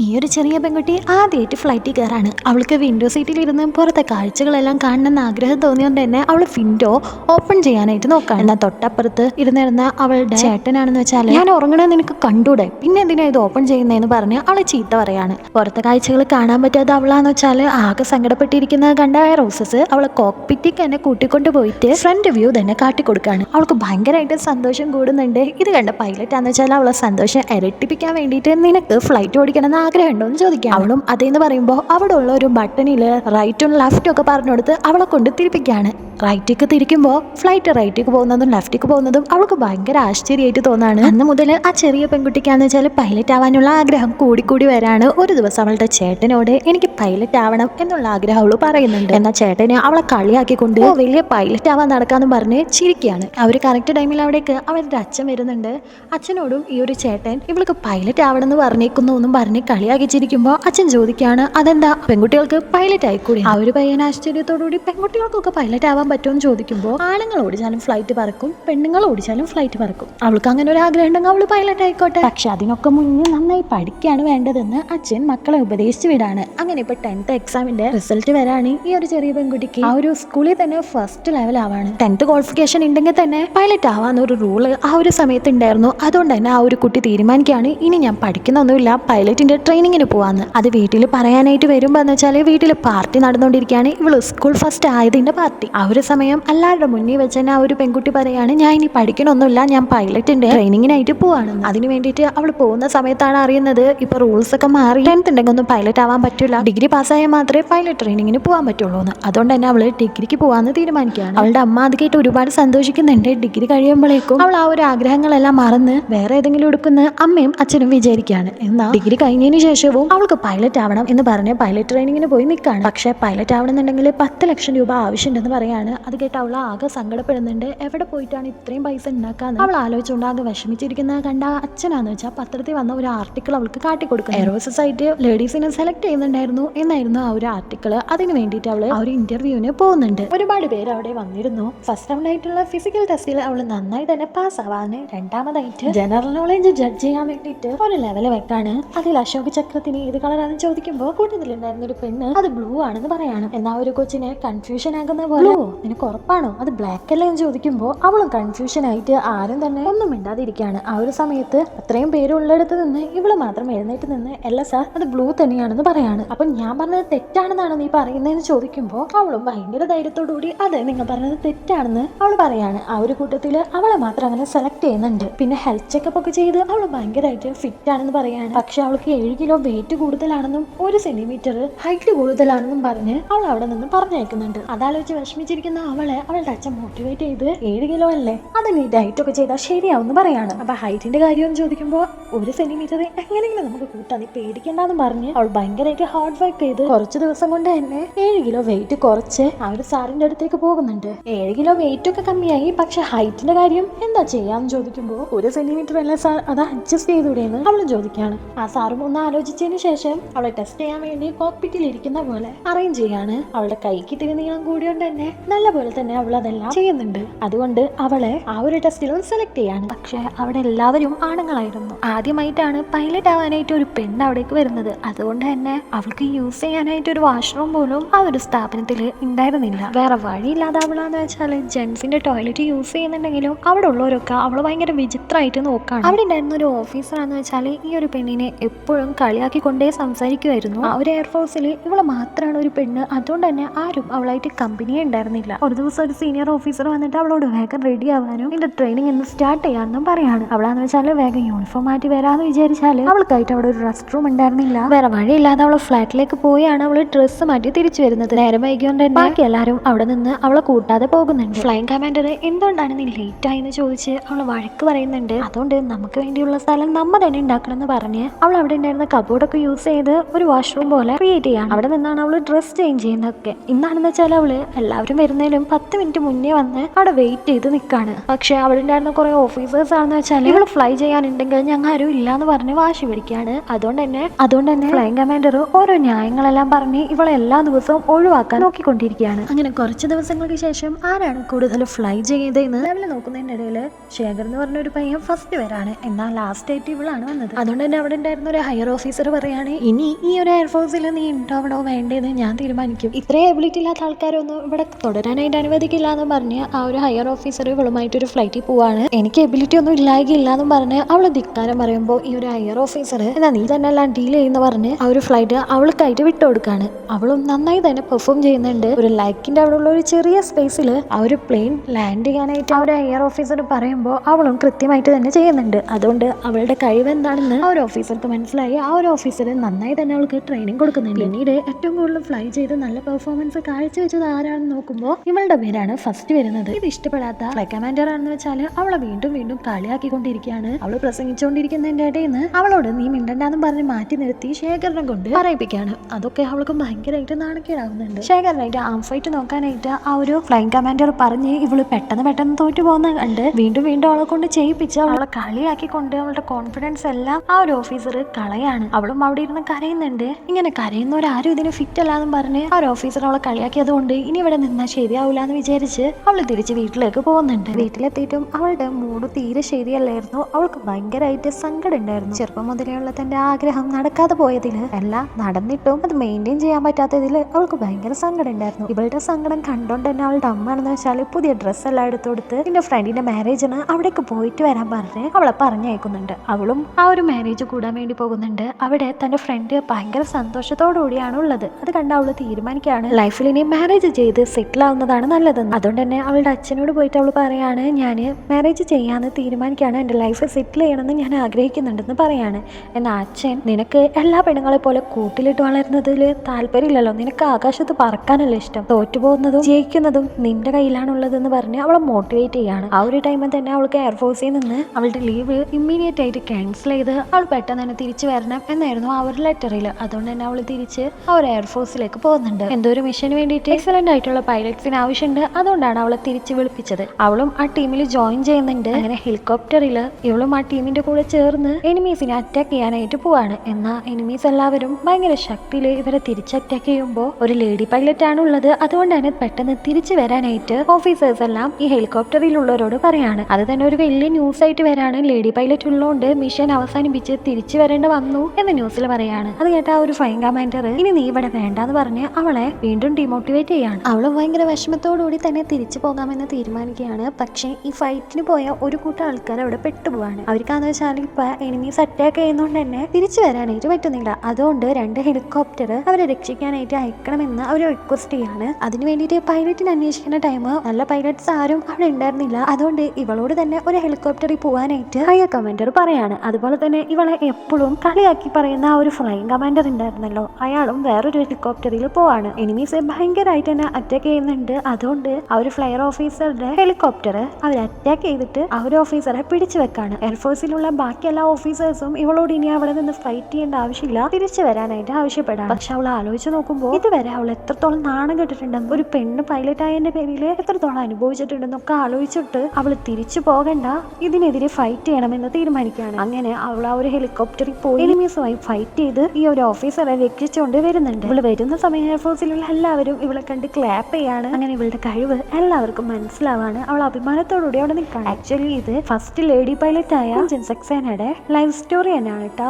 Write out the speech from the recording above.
ഈ ഒരു ചെറിയ പെൺകുട്ടി ആദ്യമായിട്ട് ഫ്ലൈറ്റിൽ കയറാണ്. അവൾക്ക് വിൻഡോ സീറ്റിൽ ഇരുന്ന് പുറത്തെ കാഴ്ചകളെല്ലാം കാണണമെന്ന് ആഗ്രഹം തോന്നിയോണ്ട് തന്നെ അവൾ വിൻഡോ ഓപ്പൺ ചെയ്യാനായിട്ട് നോക്കാം എന്നാൽ തൊട്ടപ്പുറത്ത് ഇരുന്നിരുന്ന അവളുടെ ചേട്ടനാണെന്ന് വെച്ചാൽ ഞാൻ ഉറങ്ങണമെന്ന് നിനക്ക് കണ്ടൂടെ? പിന്നെ എന്തിനാ ഇത് ഓപ്പൺ ചെയ്യുന്നതെന്ന് പറഞ്ഞ് അവളെ ചീത്ത പറയാണ്. പുറത്തെ കാഴ്ചകൾ കാണാൻ പറ്റാതെ അവളാന്ന് വെച്ചാൽ ആകെ സങ്കടപ്പെട്ടിരിക്കുന്നത് കണ്ട റോസസ് അവളെ കോക്പിറ്റിക്ക് തന്നെ കൂട്ടിക്കൊണ്ട് പോയിട്ട് ഫ്രണ്ട് വ്യൂ തന്നെ കാട്ടിക്കൊടുക്കാണ്. അവൾക്ക് ഭയങ്കരമായിട്ട് സന്തോഷം കൂടുന്നുണ്ട്. ഇത് കണ്ട പൈലറ്റ് ആണെന്ന് വെച്ചാൽ അവളെ സന്തോഷം ഇരട്ടിപ്പിക്കാൻ വേണ്ടിയിട്ട് നിനക്ക് ഫ്ലൈറ്റ് ഓടിക്കണം ആഗ്രഹമുണ്ടോ എന്ന് ചോദിക്കാം. അവളും അതേന്ന് പറയുമ്പോൾ അവിടെ ഉള്ള ഒരു ബട്ടണിൽ റൈറ്റും ലെഫ്റ്റും ഒക്കെ പറഞ്ഞു കൊടുത്ത് അവളെ കൊണ്ട് തിരിപ്പിക്കുകയാണ് റൈറ്റിക്ക് തിരിക്കുമ്പോൾ ഫ്ലൈറ്റ് റൈറ്റിക്ക് പോകുന്നതും ലെഫ്റ്റിക്ക് പോകുന്നതും അവൾക്ക് ഭയങ്കര ആശ്ചര്യമായിട്ട് തോന്നാണ്. അന്ന് മുതൽ ആ ചെറിയ പെൺകുട്ടിക്കാന്ന് വെച്ചാൽ പൈലറ്റ് ആവാനുള്ള ആഗ്രഹം കൂടിക്കൂടി വരാണ്. ഒരു ദിവസം അവളുടെ ചേട്ടനോട് എനിക്ക് പൈലറ്റ് ആവണം എന്നുള്ള ആഗ്രഹം അവൾ പറയുന്നുണ്ട്. എന്നാൽ ചേട്ടന് അവളെ കളിയാക്കിക്കൊണ്ട് കൊണ്ട് വലിയ പൈലറ്റ് ആവാൻ നടക്കാന്ന് പറഞ്ഞ് ചിരിക്കുകയാണ്. അവർ കറക്റ്റ് ടൈമിൽ അവിടേക്ക് അവളുടെ അച്ഛൻ വരുന്നുണ്ട്. അച്ഛനോടും ഈ ഒരു ചേട്ടൻ ഇവൾക്ക് പൈലറ്റ് ആവണം എന്ന് പറഞ്ഞേക്കുന്നു എന്നും പറഞ്ഞ് കളിയാക്കി ചിരിക്കുമ്പോ അച്ഛൻ ചോദിക്കുകയാണ് അതെന്താ? പെൺകുട്ടികൾക്ക് പൈലറ്റ് ആയിക്കൂടി? ആ ഒരു പയ്യൻ ആശ്ചര്യത്തോടുകൂടി പെൺകുട്ടികൾക്കൊക്കെ പൈലറ്റ് ആവാൻ പറ്റുമെന്ന് ചോദിക്കുമ്പോൾ ആണുങ്ങൾ ഓടിച്ചാലും ഫ്ലൈറ്റ് പറക്കും പെണ്ണുങ്ങൾ ഓടിച്ചാലും ഫ്ലൈറ്റ് പറക്കും. അവൾക്ക് അങ്ങനെ ഒരു ആഗ്രഹം ഉണ്ടെങ്കിൽ അവൾ പൈലറ്റ് ആയിക്കോട്ടെ. പക്ഷെ അതിനൊക്കെ മുന്നേ നന്നായി പഠിക്കുകയാണ് വേണ്ടതെന്ന് അച്ഛൻ മക്കളെ ഉപദേശിച്ചു വിടാണ്. അങ്ങനെ ഇപ്പൊ ടെൻത്ത് എക്സാമിന്റെ റിസൾട്ട് വരാണ് ഈ ഒരു ചെറിയ പെൺകുട്ടിക്ക്. ആ ഒരു സ്കൂളിൽ തന്നെ ഫസ്റ്റ് ലെവൽ ആവാണ്. ടെൻത്ത് ക്വാളിഫിക്കേഷൻ ഉണ്ടെങ്കിൽ തന്നെ പൈലറ്റ് ആവാന്ന് ഒരു റൂൾ ആ ഒരു സമയത്ത് ഉണ്ടായിരുന്നു. അതുകൊണ്ട് തന്നെ ആ ഒരു കുട്ടി തീരുമാനിക്കുകയാണ് ഇനി ഞാൻ പഠിക്കുന്നൊന്നുമില്ല പൈലറ്റിന്റെ ട്രെയിനിങ്ങിന് പോവാന്ന്. അത് വീട്ടിൽ പറയാനായിട്ട് വരുമ്പോൾ എന്ന് വെച്ചാൽ വീട്ടിൽ പാർട്ടി നടന്നുകൊണ്ടിരിക്കുകയാണ് ഇവൾ സ്കൂൾ ഫസ്റ്റ് ആയതിന്റെ പാർട്ടി ആ ഒരു സമയം എല്ലാവരുടെ മുന്നിൽ വെച്ച് തന്നെ ആ ഒരു പെൺകുട്ടി പറയാണ് ഞാൻ ഇനി പഠിക്കണമൊന്നുമില്ല ഞാൻ പൈലറ്റിന്റെ ട്രെയിനിങ്ങിനായിട്ട് പോവാണ്. അതിന് വേണ്ടിയിട്ട് അവൾ പോകുന്ന സമയത്താണ് അറിയുന്നത് ഇപ്പോൾ റൂൾസ് ഒക്കെ മാറി. ടെൻത്ത് ഉണ്ടെങ്കിൽ ഒന്നും പൈലറ്റ് ആവാൻ പറ്റില്ല ഡിഗ്രി പാസ്സായാൽ മാത്രമേ പൈലറ്റ് ട്രെയിനിങ്ങിന് പോകാൻ പറ്റുള്ളൂ എന്ന്. അതുകൊണ്ട് തന്നെ അവൾ ഡിഗ്രിക്ക് പോകാമെന്ന് തീരുമാനിക്കുകയാണ്. അവളുടെ അമ്മ അത് കേട്ട് ഒരുപാട് സന്തോഷിക്കുന്നുണ്ട്. ഡിഗ്രി കഴിയുമ്പോഴേക്കും അവൾ ആ ഒരു ആഗ്രഹങ്ങളെല്ലാം മറന്ന് വേറെ ഏതെങ്കിലും എടുക്കുന്ന അമ്മയും അച്ഛനും വിചാരിക്കുകയാണ്. എന്നാൽ ഡിഗ്രി കഴിഞ്ഞതിന് ശേഷവും അവൾക്ക് പൈലറ്റ് ആവണം എന്ന് പറഞ്ഞ് പൈലറ്റ് ട്രെയിനിങ്ങിന് പോയി നിൽക്കുകയാണ് പക്ഷേ പൈലറ്റ് ആവണമെന്നുണ്ടെങ്കിൽ പത്ത് ലക്ഷം രൂപ ആവശ്യമുണ്ടെന്ന് പറയാണ്. അത് കേട്ട് അവൾ ആകെ സങ്കടപ്പെടുന്നുണ്ട്. എവിടെ പോയിട്ടാണ് ഇത്രയും പൈസ ഉണ്ടാക്കാന്ന്? അവൾ ആലോചിച്ചുകൊണ്ട് ആകെ വിഷമിച്ചിരിക്കുന്ന കണ്ട അച്ഛനാന്ന് വെച്ചാൽ പത്രത്തിൽ വന്ന ഒരു ആർട്ടിക്കിൾ അവൾക്ക് കാട്ടിക്കൊടുക്കും എയറോസസ് ആയിട്ട് ലേഡീസിനെ സെലക്ട് ചെയ്യുന്നുണ്ടായിരുന്നു എന്നായിരുന്നു ആ ഒരു ആർട്ടിക്കിൾ അതിന് വേണ്ടിയിട്ട് അവൾ ആ ഒരു ഇന്റർവ്യൂവിന് പോകുന്നുണ്ട്. ഒരുപാട് പേര് അവിടെ വന്നിരുന്നു. ഫസ്റ്റ് റൗണ്ട് ആയിട്ടുള്ള ഫിസിക്കൽ ടെസ്റ്റിൽ അവൾ നന്നായി തന്നെ പാസ് ആവാന് രണ്ടാമതായിട്ട് ജനറൽ നോളേജ് ജഡ്ജ് ചെയ്യാൻ വേണ്ടിയിട്ട് ഒരു ലെവൽ വെക്കാണ്. അതിൽ ചക്രത്തിന് ഏത് കളറാണെന്ന് ചോദിക്കുമ്പോൾ കൂട്ടത്തിലുണ്ടായിരുന്ന ഒരു പെണ്ണ് അത് ബ്ലൂ ആണെന്ന് പറയാണ്. എന്നാ ഒരു കൊച്ചിനെ കൺഫ്യൂഷൻ ആകുന്ന പോലെ? "ഓ, നിനക്ക് ഉറപ്പാണോ? അത് ബ്ലാക്ക് അല്ലേ എന്ന് ചോദിക്കുമ്പോൾ അവളും കൺഫ്യൂഷൻ ആയിട്ട് ആരും തന്നെ ഒന്നും മിണ്ടാതിരിക്കുകയാണ്. ആ ഒരു സമയത്ത് അത്രയും പേരുള്ളിടത്ത് നിന്ന് ഇവൾ മാത്രം എഴുന്നേറ്റ് നിന്ന് അല്ല സാർ അത് ബ്ലൂ തന്നെയാണെന്ന് പറയാണ്. അപ്പൊ ഞാൻ പറഞ്ഞത് തെറ്റാണെന്നാണ് നീ പറയുന്നതെന്ന് ചോദിക്കുമ്പോൾ അവളും ഭയങ്കര ധൈര്യത്തോടുകൂടി അതെ നിങ്ങൾ പറഞ്ഞത് തെറ്റാണെന്ന് അവൾ പറയാണ്. ആ ഒരു കൂട്ടത്തിൽ അവളെ മാത്രം അങ്ങനെ സെലക്ട് ചെയ്യുന്നുണ്ട്. പിന്നെ ഹെൽത്ത് ചെക്കപ്പ് ഒക്കെ ചെയ്ത് അവൾ ഭയങ്കരമായിട്ട് ഫിറ്റ് ആണെന്ന് പറയാണ്. പക്ഷെ അവൾക്ക് ഏഴ് കിലോ വെയിറ്റ് കൂടുതലാണെന്നും ഒരു സെന്റിമീറ്റർ ഹൈറ്റ് കൂടുതലാണെന്നും പറഞ്ഞ് അവൾ അവിടെ നിന്ന് പറഞ്ഞയക്കുന്നുണ്ട്. അതാലോചിച്ച് വിഷമിച്ചിരിക്കുന്ന അവളെ അവളുടെ അച്ഛൻ മോട്ടിവേറ്റ് ചെയ്ത് ഏഴ് കിലോ അല്ലേ? അത് നീ ഡയറ്റ് ഒക്കെ ചെയ്താൽ ശരിയാവും പറയാണ്. അപ്പൊ ഹൈറ്റിന്റെ കാര്യം ചോദിക്കുമ്പോ ചോദിക്കുമ്പോൾ ഒരു സെന്റിമീറ്റർ എങ്ങനെയെങ്കിലും നമുക്ക് കൂട്ടാൻ നീ പേടിക്കണ്ടെന്ന് പറഞ്ഞ് അവൾ ഭയങ്കരമായിട്ട് ഹാർഡ് വർക്ക് ചെയ്ത് കുറച്ച് ദിവസം കൊണ്ട് തന്നെ ഏഴ് കിലോ വെയിറ്റ് കുറച്ച് ആ ഒരു സാറിന്റെ അടുത്തേക്ക് പോകുന്നുണ്ട്. ഏഴ് കിലോ വെയിറ്റ് ഒക്കെ കമ്മിയായി പക്ഷെ ഹൈറ്റിന്റെ കാര്യം എന്താ ചെയ്യാന്ന് ചോദിക്കുമ്പോൾ ഒരു സെന്റിമീറ്റർ അല്ലേ സാർ? അത് അഡ്ജസ്റ്റ് ചെയ്തൂടെയെന്ന് അവളും ചോദിക്കുകയാണ് ആ സാറും ഒന്ന് ആലോചിച്ചതിന് ശേഷം അവളെ ടെസ്റ്റ് ചെയ്യാൻ വേണ്ടി കോക്പിറ്റിൽ ഇരിക്കുന്ന പോലെ അറേഞ്ച് ചെയ്യാണ്. അവളുടെ കൈക്ക് ഇത്തിരി നീളം കൂടിയോണ്ട് തന്നെ നല്ല പോലെ തന്നെ അവൾ അതെല്ലാം ചെയ്യുന്നുണ്ട്. അതുകൊണ്ട് അവളെ ആ ഒരു ടെസ്റ്റിലും സെലക്ട് ചെയ്യാണ്. പക്ഷെ അവിടെ എല്ലാവരും ആണുങ്ങളായിരുന്നു. ആദ്യമായിട്ടാണ് പൈലറ്റ് ആവാനായിട്ട് ഒരു പെണ്ണ് അവിടേക്ക് വരുന്നത്. അതുകൊണ്ട് തന്നെ അവൾക്ക് യൂസ് ചെയ്യാനായിട്ട് ഒരു വാഷ്റൂം പോലും ആ ഒരു സ്ഥാപനത്തിൽ ഉണ്ടായിരുന്നില്ല. വേറെ വഴിയില്ലാതെ അവളാന്ന് വെച്ചാൽ ജെൻസിന്റെ ടോയ്ലറ്റ് യൂസ് ചെയ്യുന്നുണ്ടെങ്കിലും അവിടെ ഉള്ളവരൊക്കെ അവൾ ഭയങ്കര വിചിത്രമായിട്ട് നോക്കാണ്. അവിടെ ഉണ്ടായിരുന്ന ഒരു ഓഫീസറാന്ന് വെച്ചാൽ ഈ ഒരു പെണ്ണിനെ എപ്പോഴും കളിയാക്കിക്കൊണ്ടേ സംസാരിക്കുമായിരുന്നു ആ. ഒരു എയർഫോഴ്സിൽ ഇവൾ മാത്രമാണ് ഒരു പെണ്ണ്. അതുകൊണ്ട് തന്നെ ആരും അവളായിട്ട് കമ്പനിയെ ഉണ്ടായിരുന്നില്ല. ഒരു ദിവസം ഒരു സീനിയർ ഓഫീസർ വന്നിട്ട് അവളോട് വേഗം റെഡി ആവാനും ഇതിന്റെ ട്രെയിനിങ് ഇന്ന് സ്റ്റാർട്ട് ചെയ്യാമെന്നും പറയാണ്. അവളാന്ന് വെച്ചാൽ വേഗം യൂണിഫോം മാറ്റി വരാന്ന് വിചാരിച്ചാൽ അവൾക്കായിട്ട് അവിടെ ഒരു റെസ്റ്റ് റൂം ഉണ്ടായിരുന്നില്ല. വേറെ വഴിയില്ലാതെ അവൾ ഫ്ലാറ്റിലേക്ക് പോയാണ് അവൾ ഡ്രസ്സ് മാറ്റി തിരിച്ചു വരുന്നത്. നേരം വൈകിയോണ്ട് തന്നെ ബാക്കി എല്ലാവരും അവിടെ നിന്ന് അവളെ കൂട്ടാതെ പോകുന്നുണ്ട്. ഫ്ലൈങ് കമാൻഡർ എന്തുകൊണ്ടാണ് നീ ലേറ്റ് ആയെന്ന് ചോദിച്ച്? അവൾ വഴക്ക് പറയുന്നുണ്ട്. അതുകൊണ്ട് നമുക്ക് വേണ്ടിയുള്ള സ്ഥലം നമ്മ തന്നെ ഉണ്ടാക്കണം എന്ന് പറഞ്ഞ് അവൾ അവിടെ ഉണ്ടായിരുന്ന. കബോർഡൊക്കെ യൂസ് ചെയ്ത് ഒരു വാഷ്റൂം പോലെ ക്രിയേറ്റ് ചെയ്യാണ് അവിടെ നിന്നാണ് അവൾ ഡ്രസ് ചേഞ്ച് ചെയ്യുന്നതൊക്കെ. ഇന്നാണെന്ന് വെച്ചാൽ അവൾ എല്ലാവരും വരുന്നതിലും പത്ത് മിനിറ്റ് മുന്നേ വന്ന് അവിടെ വെയിറ്റ് ചെയ്ത് നിൽക്കാണ് പക്ഷെ അവിടെ ഉണ്ടായിരുന്ന കുറെ ഓഫീസേഴ്സ് ആണെന്ന് വെച്ചാൽ ഇവൾ ഫ്ലൈ ചെയ്യാനുണ്ടെങ്കിൽ ഞങ്ങൾ ആരും ഇല്ലാന്ന് പറഞ്ഞ് വാശി പിടിക്കുകയാണ്. അതുകൊണ്ട് തന്നെ അതുകൊണ്ട് തന്നെ ഫ്ലൈ കമാൻഡർ ഓരോ ന്യായങ്ങളെല്ലാം പറഞ്ഞ് ഇവളെ എല്ലാ ദിവസവും ഒഴിവാക്കാൻ നോക്കിക്കൊണ്ടിരിക്കുകയാണ്. അങ്ങനെ കുറച്ച് ദിവസങ്ങൾക്ക് ശേഷം ആരാണ് കൂടുതൽ ഫ്ലൈ ചെയ്തതെന്ന് രാവിലെ നോക്കുന്നതിന്റെ ഇടയിൽ ശേഖർ എന്ന് പറഞ്ഞ ഒരു പയ്യൻ ഫസ്റ്റ് വരാണ്. എന്നാൽ ലാസ്റ്റ് ആയിട്ട് ഇവളാണ് വന്നത്. അതുകൊണ്ട് തന്നെ അവിടെ ഉണ്ടായിരുന്ന ഒരു ഹയർ ഓഫീസർ പറയാണ് ഇനി ഈ ഒരു എയർഫോഴ്സിൽ നീ ഉണ്ടാവണോ വേണ്ടതെന്ന് ഞാൻ തീരുമാനിക്കും. ഇത്രയും എബിലിറ്റി ഇല്ലാത്ത ആൾക്കാരൊന്നും ഇവിടെ തുടരാനായിട്ട് അനുവദിക്കില്ല എന്ന് പറഞ്ഞ് ആ ഒരു ഹയർ ഓഫീസർ ഇവളുമായിട്ട് ഒരു ഫ്ലൈറ്റിൽ പോവാണ്. എനിക്ക് എബിലിറ്റി ഒന്നും ഇല്ലായില്ല എന്ന് പറഞ്ഞ് അവൾ ധിക്കാരം പറയുമ്പോൾ ഈ ഒരു ഹയർ ഓഫീസർ എന്നാ നീ തന്നെ എല്ലാം ഡീൽ ചെയ്യുന്ന പറഞ്ഞ് ആ ഒരു ഫ്ലൈറ്റ് അവൾക്കായിട്ട് വിട്ടുകൊടുക്കാണ് അവളും നന്നായി തന്നെ പെർഫോം ചെയ്യുന്നുണ്ട്. ഒരു ലൈക്കിന്റെ അവിടെ ഉള്ള ഒരു ചെറിയ സ്പേസിൽ ആ ഒരു പ്ലെയിൻ ലാൻഡ് ചെയ്യാനായിട്ട് ആ ഒരു എയർ ഓഫീസർ പറയുമ്പോൾ അവളും കൃത്യമായിട്ട് തന്നെ ചെയ്യുന്നുണ്ട്. അതുകൊണ്ട് അവളുടെ കഴിവ് എന്താണെന്ന് ആ ഒരു ഓഫീസർക്ക് മനസ്സിലായി. ആ ഒരു ഓഫീസർ നന്നായി തന്നെ അവൾക്ക് ട്രെയിനിങ് കൊടുക്കുന്നുണ്ട്. പിന്നീട് ഏറ്റവും കൂടുതൽ ഫ്ലൈ ചെയ്ത് നല്ല പെർഫോമൻസ് കാഴ്ചവെച്ചത് ആരാണെന്ന് നോക്കുമ്പോൾ ഇവളുടെ പേരാണ് ഫസ്റ്റ് വരുന്നത്. ഇത് ഇഷ്ടപ്പെടാത്ത ഫ്ലൈ കമാൻഡർ ആണെന്ന് വെച്ചാൽ അവളെ വീണ്ടും വീണ്ടും കളിയാക്കിക്കൊണ്ടിരിക്കുകയാണ്. അവൾ പ്രസംഗിച്ചുകൊണ്ടിരിക്കുന്നതിന്റെ ഇടയിൽ അവളോട് നീ മിണ്ടണ്ടെന്ന് പറഞ്ഞ് മാറ്റി നിർത്തി ശേഖരനെ കൊണ്ട് പറയിപ്പിക്കുകയാണ്. അതൊക്കെ അവൾക്ക് ഭയങ്കരമായിട്ട് നാണക്കേടാകുന്നുണ്ട്. ശേഖരനായിട്ട് ആം ഫൈറ്റ് നോക്കാനായിട്ട് ആ ഒരു ഫ്ലൈ കമാൻഡർ പറഞ്ഞ് ഇവൾ പെട്ടെന്ന് പെട്ടെന്ന് തോറ്റു പോകുന്ന കണ്ട് വീണ്ടും വീണ്ടും അവളെ കൊണ്ട് ചെയ്യിപ്പിച്ച് അവളെ കളിയാക്കിക്കൊണ്ട് അവളുടെ കോൺഫിഡൻസ് എല്ലാം ആ ഒരു ഓഫീസർ കളയാണ് അവളും അവിടെ ഇരുന്ന് കരയുന്നുണ്ട്. ഇങ്ങനെ കരയുന്നവരാരും ഇതിന് ഫിറ്റ് അല്ലാന്നും പറഞ്ഞ് ആ ഒരു ഓഫീസർ അവളെ കളിയാക്കിയത് കൊണ്ട് ഇനി ഇവിടെ നിന്നാൽ ശരിയാവില്ല എന്ന് വിചാരിച്ച് അവൾ തിരിച്ച് വീട്ടിലേക്ക് പോകുന്നുണ്ട്. വീട്ടിലെത്തിയിട്ടും അവളുടെ മൂഡ് തീരെ ശരിയല്ലായിരുന്നു. അവൾക്ക് ഭയങ്കരമായിട്ട് സങ്കടം ഉണ്ടായിരുന്നു ചെറുപ്പം മുതലെയുള്ള തന്റെ ആഗ്രഹം നടക്കാതെ പോയതിൽ അല്ല നടന്നിട്ടും അത് മെയിന്റെയിൻ ചെയ്യാൻ പറ്റാത്തതിൽ അവൾക്ക് ഭയങ്കര സങ്കടം ഉണ്ടായിരുന്നു ഇവളുടെ സങ്കടം കണ്ടോണ്ട് തന്നെ അവളുടെ അമ്മ എന്ന് വെച്ചാൽ പുതിയ ഡ്രസ്സ് എല്ലാം എടുത്തു കൊടുത്ത് എന്റെ ഫ്രണ്ടിന്റെ മാരേജിന് അവിടേക്ക് പോയിട്ട് വരാൻ പറഞ്ഞ് അവളെ പറഞ്ഞയക്കുന്നുണ്ട്. അവളും ആ ഒരു മാരേജ് കൂടാൻ വേണ്ടി പോകുന്നുണ്ട്. അവിടെ തന്റെ ഫ്രണ്ട് ഭയങ്കര സന്തോഷത്തോടു കൂടിയാണ് ഉള്ളത് അത് കണ്ട് അവൾ തീരുമാനിക്കുകയാണ് ലൈഫിൽ ഇനി മാരേജ് ചെയ്ത് സെറ്റിൽ ആവുന്നതാണ് നല്ലതെന്ന്. അതുകൊണ്ട് തന്നെ അവളുടെ അച്ഛനോട് പോയിട്ട് അവൾ പറയാണ് ഞാൻ മാരേജ് ചെയ്യാമെന്ന് തീരുമാനിക്കുകയാണ്. എന്റെ ലൈഫ് സെറ്റിൽ ചെയ്യണമെന്ന് ഞാൻ ആഗ്രഹിക്കുന്നുണ്ടെന്ന് പറയാണ്. എന്നാൽ അച്ഛൻ നിനക്ക് എല്ലാ പെണ്ണുങ്ങളെ പോലെ കൂട്ടിലിട്ട് വളരുന്നതിൽ താല്പര്യമില്ലല്ലോ. നിനക്ക് ആകാശത്ത് പറക്കാനല്ലേ ഇഷ്ടം. തോറ്റുപോകുന്നതും ജയിക്കുന്നതും നിന്റെ കയ്യിലാണുള്ളതെന്ന് പറഞ്ഞ് അവളെ മോട്ടിവേറ്റ് ചെയ്യാണ്. ആ ഒരു ടൈമിൽ തന്നെ അവൾക്ക് എയർഫോഴ്സിൽ നിന്ന് അവളുടെ ലീവ് ഇമ്മീഡിയറ്റ് ആയിട്ട് ക്യാൻസൽ ചെയ്ത് അവൾ പെട്ടെന്ന് തന്നെ തിരിച്ചു വരണം എന്നായിരുന്നു ആ ഒരു ലെറ്ററിൽ അതുകൊണ്ട് തന്നെ അവൾ തിരിച്ച് ആ ഒരു എയർഫോഴ്സിലേക്ക് പോകുന്നുണ്ട്. എന്തോ ഒരു മിഷന് വേണ്ടിയിട്ട് എക്സലന്റ് ആയിട്ടുള്ള പൈലറ്റ്സിന് ആവശ്യമുണ്ട്. അതുകൊണ്ടാണ് അവളെ തിരിച്ച് വിളിപ്പിച്ചത്. അവളും ആ ടീമിൽ ജോയിൻ ചെയ്യുന്നുണ്ട്. അങ്ങനെ ഹെലികോപ്റ്ററിൽ ഇവളും ആ ടീമിന്റെ കൂടെ ചേർന്ന് എനിമീസിനെ അറ്റാക്ക് ചെയ്യാനായിട്ട് പോവാണ്. എന്നാൽ എനിമീസ് എല്ലാവരും ഭയങ്കര ശക്തിയിൽ ഇവരെ തിരിച്ച് അറ്റാക്ക് ചെയ്യുമ്പോൾ ഒരു ലേഡി പൈലറ്റ് ആണ് ഉള്ളത്. അതുകൊണ്ട് തന്നെ പെട്ടെന്ന് തിരിച്ചു വരാനായിട്ട് ഓഫീസേഴ്സ് എല്ലാം ഈ ഹെലികോപ്റ്ററിലുള്ളവരോട് പറയാണ്. അത് തന്നെ ഒരു വലിയ ന്യൂസ് ആയിട്ട് വരാണ്. ലേഡി പൈലറ്റ് ഉള്ളതുകൊണ്ട് മിഷൻ അവസാനിപ്പിച്ച് തിരിച്ചു വരേണ്ട വന്നു എന്ന് ന്യൂസിൽ പറയാണ് അത് കേട്ട ആ ഒരു ഫൈൻ കമാൻഡർ ഇനി നീ ഇവിടെ വേണ്ടാന്ന് പറഞ്ഞ് അവളെ വീണ്ടും ഡിമോട്ടിവേറ്റ് ചെയ്യാണ്. അവൾ ഭയങ്കര വിഷമത്തോടുകൂടി തന്നെ തിരിച്ചു പോകാമെന്ന് തീരുമാനിക്കുകയാണ്. പക്ഷേ ഈ ഫൈറ്റിന് പോയ ഒരു കൂട്ടം ആൾക്കാർ അവിടെ പെട്ടുപോവാണ്. അവർക്കാന്ന് വെച്ചാൽ ഇപ്പൊ എനിമീസ് അറ്റാക്ക് ചെയ്യുന്നതുകൊണ്ട് തന്നെ തിരിച്ചു വരാനായിട്ട് പറ്റുന്നില്ല. അതുകൊണ്ട് രണ്ട് ഹെലികോപ്റ്റർ അവരെ രക്ഷിക്കാനായിട്ട് അയക്കണമെന്ന് അവർ റിക്വസ്റ്റ് ചെയ്യാണ്. അതിന് വേണ്ടിയിട്ട് പൈലറ്റിന് അന്വേഷിക്കുന്ന ടൈം നല്ല പൈലറ്റ്സ് ആരും അവിടെ ഉണ്ടായിരുന്നില്ല. അതുകൊണ്ട് ഇവളോട് തന്നെ ഒരു ഹെലികോപ്റ്ററിൽ പോകാനായിട്ട് ഹയർ കമാൻഡർ പറയാണ്. അതുപോലെ തന്നെ ഇവളെ എപ്പോഴും കളിയാക്കി പറയുന്ന ആ ഒരു ഫ്ലൈങ് കമാൻഡർ ഉണ്ടായിരുന്നല്ലോ. അയാളും വേറൊരു ഹെലികോപ്റ്ററിൽ പോവാണ്. എനിമീസ് ഭയങ്കരമായിട്ട് തന്നെ അറ്റാക്ക് ചെയ്യുന്നുണ്ട്. അതുകൊണ്ട് ആ ഒരു ഫ്ലയർ ഓഫീസറുടെ ഹെലികോപ്റ്റർ അവർ അറ്റാക്ക് ചെയ്തിട്ട് ആ ഒരു ഓഫീസറെ പിടിച്ചു വെക്കാണ്. എയർഫോഴ്സിലുള്ള ബാക്കി എല്ലാ ഓഫീസേഴ്സും ഇവളോട് ഇനി അവിടെ നിന്ന് ഫൈറ്റ് ചെയ്യേണ്ട ആവശ്യമില്ല. തിരിച്ചു വരാനായിട്ട് ആവശ്യപ്പെടാം പക്ഷെ അവൾ ആലോചിച്ച് നോക്കുമ്പോൾ ഇതുവരെ അവൾ എത്രത്തോളം നാണം കെട്ടിട്ടുണ്ടെന്ന് ഒരു പെണ്ണ് പൈലറ്റ് ആയതിന്റെ പേരിൽ എത്രത്തോളം അനുഭവിച്ചിട്ടുണ്ടെന്നൊക്കെ ആലോചിച്ചിട്ട് അവൾ തിരിച്ചു പോകണ്ട ഇതിനെതിരെ ഫൈറ്റ് ചെയ്യണമെന്ന് തീരുമാനിക്കുകയാണ്. അങ്ങനെ അവൾ ആ ഒരു ഹെലികോപ്റ്ററിൽ പോയി എനിമീസുമായി ഫൈറ്റ് ചെയ്ത് ഈ ഒരു ഓഫീസറെ രക്ഷിച്ചുകൊണ്ട് വരുന്നുണ്ട്. ഇവൾ വരുന്ന സമയം എയർഫോഴ്സിലുള്ള എല്ലാവരും ഇവളെ കണ്ട് ക്ലാപ്പ് ചെയ്യാണ്. അങ്ങനെ ഇവളുടെ കഴിവ് എല്ലാവർക്കും മനസ്സിലാവാണ്. അവൾ അഭിമാനത്തോടുകൂടി അവിടെ നിൽക്കുകയാണ്. ആക്ച്വലി ഇത് ഫസ്റ്റ് ലേഡി പൈലറ്റ് ആയ സക്സേനയുടെ ലൈഫ് സ്റ്റോറി തന്നെയാണ് കേട്ടോ